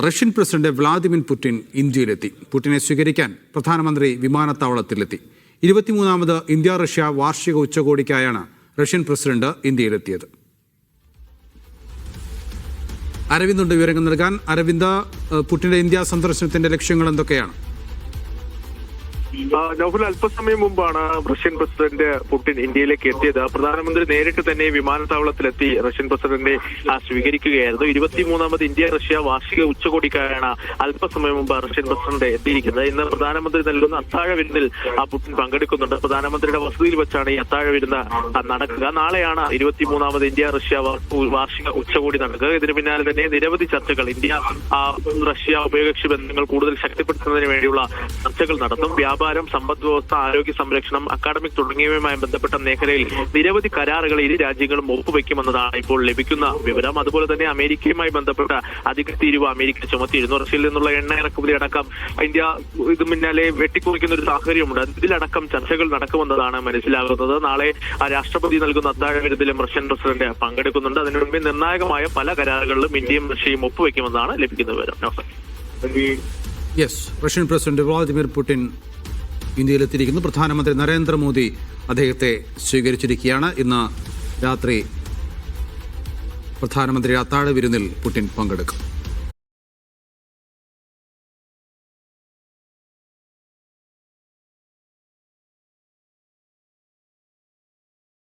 Russian president Vladimir Putin ഇന്ത്യയിലെത്തി. പുടിനെ സ്വീകരിക്കാൻ പ്രധാനമന്ത്രി വിമാനത്താവളത്തിലെത്തി. ഇരുപത്തിമൂന്നാമത് ഇന്ത്യ റഷ്യ വാർഷിക ഉച്ചകോടിക്കായാണ് റഷ്യൻ പ്രസിഡന്റ് ഇന്ത്യയിലെത്തിയത്. അരവിന്ദുണ്ട് വിവരങ്ങൾ നൽകാൻ. അരവിന്ദ് പുടിന്റെ ഇന്ത്യ സന്ദർശനത്തിന്റെ ലക്ഷ്യങ്ങൾ എന്തൊക്കെയാണ്? നൗഫൽ അല്പസമയം മുമ്പാണ് റഷ്യൻ പ്രസിഡന്റ് പുടിൻ ഇന്ത്യയിലേക്ക് എത്തിയത്. പ്രധാനമന്ത്രി നേരിട്ട് തന്നെ വിമാനത്താവളത്തിലെത്തി റഷ്യൻ പ്രസിഡന്റിനെ സ്വീകരിക്കുകയായിരുന്നു. ഇരുപത്തിമൂന്നാമത് ഇന്ത്യ റഷ്യ വാർഷിക ഉച്ചകോടിക്കായാണ് അല്പസമയം മുമ്പ് റഷ്യൻ പ്രസിഡന്റ് എത്തിയിരിക്കുന്നത്. ഇന്ന് പ്രധാനമന്ത്രി നൽകുന്ന അത്താഴ വിരുന്നിൽ ആ പുടിൻ പങ്കെടുക്കുന്നുണ്ട്. പ്രധാനമന്ത്രിയുടെ വസതിയിൽ വെച്ചാണ് ഈ അത്താഴ വിരുന്ന് നടക്കുക. നാളെയാണ് ഇരുപത്തിമൂന്നാമത് ഇന്ത്യ റഷ്യ വാർഷിക ഉച്ചകോടി നടക്കുക. ഇതിന് പിന്നാലെ തന്നെ നിരവധി ചർച്ചകൾ. ഇന്ത്യ റഷ്യ ഉഭയകക്ഷി ബന്ധങ്ങൾ കൂടുതൽ ശക്തിപ്പെടുത്തുന്നതിന് വേണ്ടിയുള്ള ചർച്ചകൾ നടത്തും. വ്യാപാരം സമ്പദ് വ്യവസ്ഥ ആരോഗ്യ സംരക്ഷണം അക്കാഡമിക് തുടങ്ങിയവയുമായി ബന്ധപ്പെട്ട മേഖലയിൽ നിരവധി കരാറുകൾ ഇരു രാജ്യങ്ങളും ഒപ്പുവെക്കുമെന്നതാണ് ഇപ്പോൾ ലഭിക്കുന്ന വിവരം. അതുപോലെ തന്നെ അമേരിക്കയുമായി ബന്ധപ്പെട്ട അധിക തീരുവ അമേരിക്ക ചുമത്തിയിരുന്നു റഷ്യയിൽ നിന്നുള്ള എണ്ണ ഇറക്കുമതി അടക്കം ഇന്ത്യ ഇത് പിന്നാലെ വെട്ടിക്കുറിക്കുന്ന ഒരു സാഹചര്യമുണ്ട്. ഇതിലടക്കം ചർച്ചകൾ നടക്കുമെന്നതാണ് മനസ്സിലാകുന്നത്. നാളെ രാഷ്ട്രപതി നൽകുന്ന അത്താഴ റഷ്യൻ പ്രസിഡന്റ് പങ്കെടുക്കുന്നുണ്ട്. അതിനു മുൻപേ നിർണായകമായ പല കരാറുകളിലും ഇന്ത്യയും റഷ്യയും ഒപ്പുവെക്കുമെന്നാണ് ലഭിക്കുന്ന വിവരം. Yes Russian president Vladimir Putin ഇന്ത്യയിലെത്തിയിരിക്കുന്നു. പ്രധാനമന്ത്രി നരേന്ദ്രമോദി അദ്ദേഹത്തെ സ്വീകരിച്ചിരിക്കുകയാണ്. ഇന്ന് രാത്രി പ്രധാനമന്ത്രി അത്താഴ വിരുന്നിൽ പുടിൻ പങ്കെടുക്കും.